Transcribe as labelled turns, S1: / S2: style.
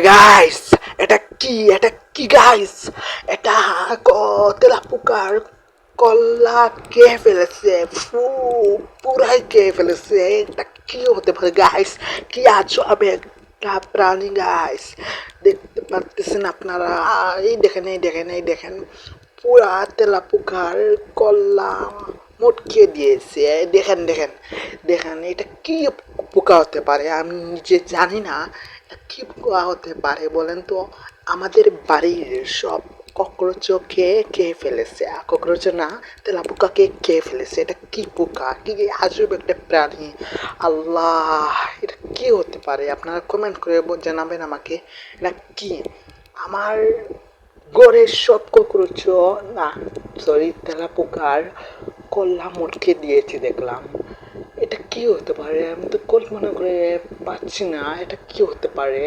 S1: Guys এটা কি? এটা কি গাইস এটা ক- তেলাপোকার কল্লা কে ফেলেছে? ফু, পুরাই কে ফেলেছে। এটা কি হতে পারে গাইস কি আছো? আমি একটা প্রাণী গাইস দেখতে পারতেছেন আপনারা? এই দেখেন এই দেখেন এই দেখেন। পুরা তেলাপোকার কল্লা মোটকে দিয়েছে। দেখেন দেখেন দেখেন, এটা কি পোকা হতে পারে? আমি নিজে জানি না। কি পোকা হতে পারে, বলেন তো। আমাদের বাড়ির সব ককরোচ খেয়ে খেয়ে ফেলেছে? ককরোচ না তেলা তেলাপোকাকে খেয়ে ফেলেছে? এটা কি পোকা? কি আজব একটা প্রাণী। আল্লাহ, এটা কি হতে পারে? আপনারা কমেন্ট করে জানাবেন আমাকে। এটা কি? আমার গড়ের সব ককরোচ না সরি তেলাপোকার কল্লা মোটকে দিয়েছে, দেখলাম। এটা কি হতে পারে? আমি তো কল্পনা করে পাচ্ছি না এটা কি হতে পারে?